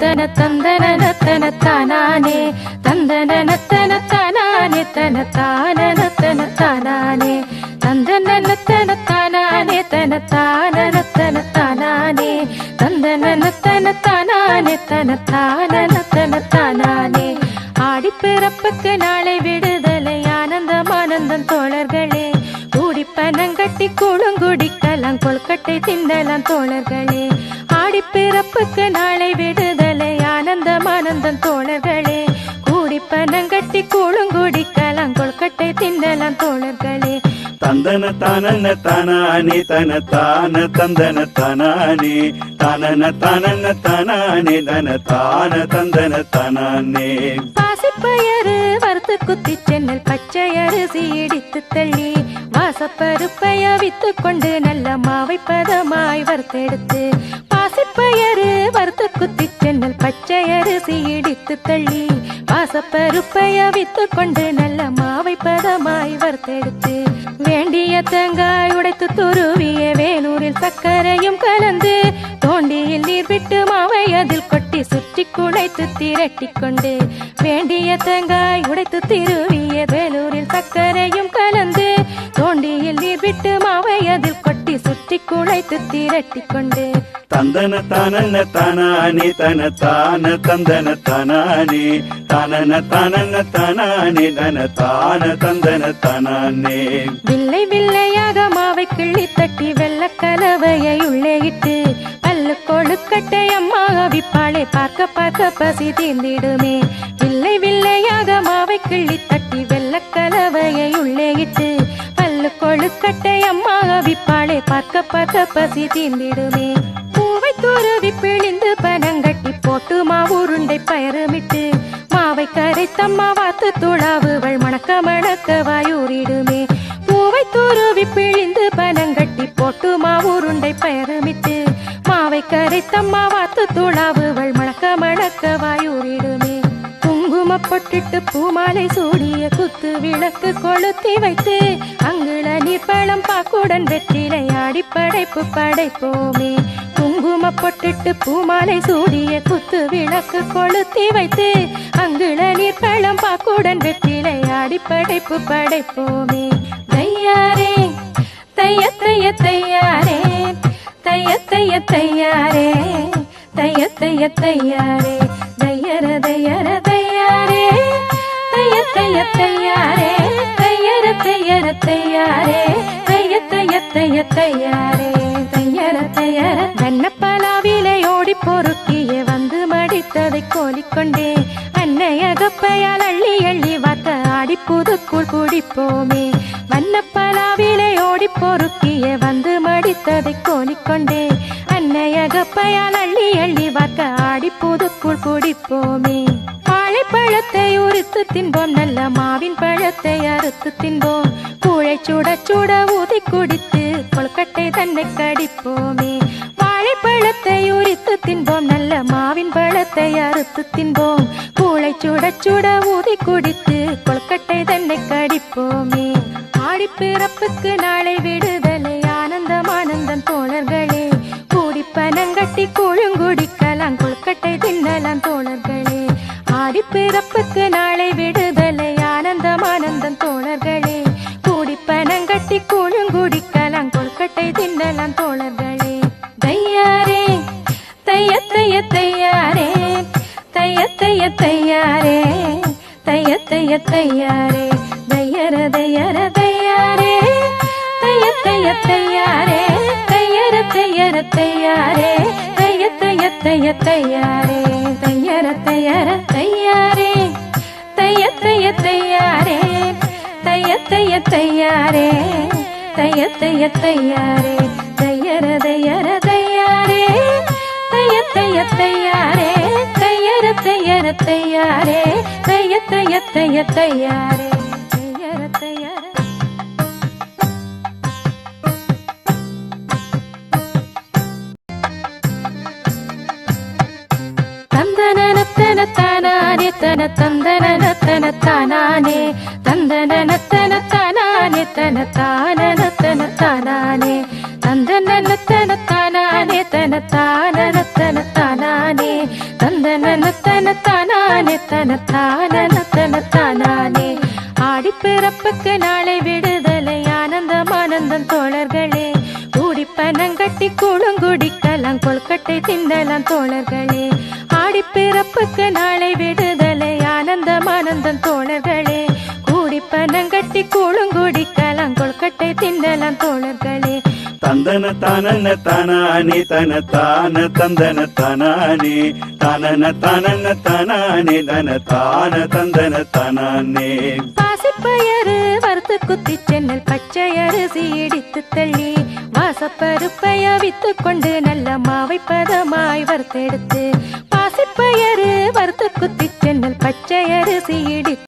தன தந்தன நத்தன தானானே தந்தன நத்தன தானானே தன தான நத்தன தானானே தந்தன நத்தன தானானே தன தான நத்தன தானானே தந்தன நத்தன தானானே தன தான நத்தன தானானே. ஆடி பிறப்புக்கு நாளை விடுதலை ஆனந்தம் ஆனந்தம் தோழர்களே. கூடி பனங்கட்டி கூழுங்குடிக்கலாம் கொல்கட்டை திண்டலாம் தோழர்களே. ஆடி பிறப்புக்கு நாளை விட தந்தன தானன தானானே தன தான தந்தன தானானே தானன தானன தானானே தன தான தந்தன தானானே பாசிப்பயறு வறுத்து குத்தி சென்னல் பச்சை அரிசி இடித்து தள்ளி வாசப்பருப்பை அவித்து கொண்டு நல்ல மாவை பதமாய் வறுத்தெடுத்து பாசிப்பயறு வறுத்து குத்தி சென்னல் பச்சை அரிசி இடித்து தள்ளி வாசப்பருப்பை வித்து கொண்டு நல்ல மாவை பதமாய் வறுத்தெடுத்து வேண்டிய தேங்காய் உடைத்து துருவிய வேலூரில் சர்க்கரையும் கலந்து தோண்டியில் நீர் விட்டு மாவை அதில் கொட்டி சுற்றி குழைத்து திரட்டி கொண்டு வேண்டிய தேங்காய் உடைத்து திருவிய வேலூரில் சர்க்கரையும் கலந்து தோண்டியில் நீர் விட்டு மாவை அதில் சுற்றி குழைத்து திரட்டி கொண்டு தந்தன தானன தானானே தன தான தந்தன தானானே தானன தானன தானானே தன தான தந்தன தானானே. வில்லை வில்லையாக மாவை கிள்ளி தட்டி வெள்ள கலவையை உள்ளே இட்டு பல்லு கொழுக்கட்டை அம்மா அவிப்பாளை பார்க்க பார்க்க பசி தீர்ந்திடுமே. வில்லை வில்லையாக மாவை கிள்ளி தட்டி வெள்ள கலவையை உள்ளே இட்டு கொழுக்கட்டை அம்மா அவிப்பாளை பார்க்க பார்க்க பசி தீர்ந்திடுமே. பூவை துருவி பிழிந்து பனங்கட்டி போட்டு மா உருண்டை பயரமிட்டு மாவை கரைத்தம்மா வாத்து துளாவுகள் மணக்க மணக்க வாயூரிடுமே. பூவை துருவி பிழிந்து பனங்கட்டி போட்டு மா உருண்டை பயரமிட்டு மாவை கரைத்தம்மா வாத்து துளாவு பொட்டிட்டு பூமாலை சூடிய குத்து விளக்கு கொளுத்தி வைத்து அங்குள நீர்பழம் பாக்குடன் வெற்றிலை ஆடி படைப்பு படைப்போமே. குங்கும பொட்டிட்டு பூமாலை சூடிய குத்து விளக்கு கொளுத்தி வைத்து அங்குள நீர்பழம் பாக்குடன் வெற்றிலை ஆடி படைப்பு படைப்போமே. தையாரே தைய தைய தையாரே தைய தைய தையாரே தைய தைய தையாரே தையர தையர தை தைய தையாரே தையர தையர தையாரே தைய தைய தைய தையாரே தையர தையர. வெண்ணப்பலாவிலை ஓடி பொறுக்கியே வந்து மடித்ததை கோலிக்கொண்டே அன்னையகப்பையால் அள்ளி அள்ளி வாத்த ஆடி புதுக்குள் குடிப்போமே. வண்ணப்பலாவிலே ஓடி பொறுக்கிய வந்து மடித்ததை கோலிக்கொண்டே அன்னையகப்பையால் அள்ளி அள்ளி வாத்த ஆடி புதுக்குள் குடிப்போமே. வாழைப்பழத்தை தின்போம் நல்ல மாவின் பழத்தை அறுத்து தின்போம். கூழை சுட சுட ஊதி குடித்து கொழுக்கட்டை தன்னை கடிப்போமே. வாழைப்பழத்தை உரித்து தின்போம் நல்ல மாவின் பழத்தை அறுத்து தின்போம். கூழை சுட சுட ஊதி குடித்து கொழுக்கட்டை தன்னை கடிப்போமே. ஆடி பிறப்புக்கு நாளை விடுதலை ஆனந்தம் ஆனந்தம் தோழர்களே. கூடி பனங்கட்டி கூழுங்குடி பிறப்புக்கு நாளை விடுதலை. ஆனந்தம் ஆனந்தம் தோழர்களே. கூடி பனங்கட்டி கூழுங்குடிக்கலாம் கொழுக்கட்டை தின்னலாம் தோழர்களே. தையாரே தைய தைய தையாரே. தைய தைய தையாரே. தைய தைய தையாரே. தையர தையர தையாரே. தைய தைய தையாரே. தையர தையர தையாரே தைய தைய தைய தையாரே தையர தையர தையாரே தைய தைய தையாரே தைய தைய தையாரே தைய தைய தையாரே தையர தையர தையாரே தைய தைய தையாரே தையர தையர தையாரே தைய தைய தைய தையாரே தந்தனத்தன தானானே தன தந்தனத்தன தானானே தந்தனத்தன தானானே தன தானனத்தன தானானே தந்தனத்தன தானானே தன தானனத்தன தானானே தந்தன தனத்தானே தனத்தான தனத்தானே ஆடி பிறப்புக்கு நாளை விடுதலை ஆனந்தம் ஆனந்தம் தோழர்களே கூடிப்பனங்கட்டி கூழுங்குடிக்கலாம் கொல்கட்டை தின்னலாம் தோழர்களே. ஆடி பிறப்புக்கு நாளை விடுதலை ஆனந்தம் ஆனந்தம் தோழர்களே. கூடிப்பனங்கட்டி கூழுங்குடிக்கலாம் கொல்கட்டை தின்னலாம் தோழர்களே. தந்தன தானன்ன தானானே தன தான தந்தன தானானே. தானன தானன்ன தானானே தன தான தந்தன தானானே. பாசிப்பயறு வறுத்து குத்தி சென்னல் பச்சை அரிசி இடித்து தள்ளி. வாசப்பருப்பை அவித்து கொண்டு நல்ல மாவை பதமாய் வறுத்தெடுத்து பாசிப்பயறு வறுத்து குத்தி சென்னல் பச்சை அரிசி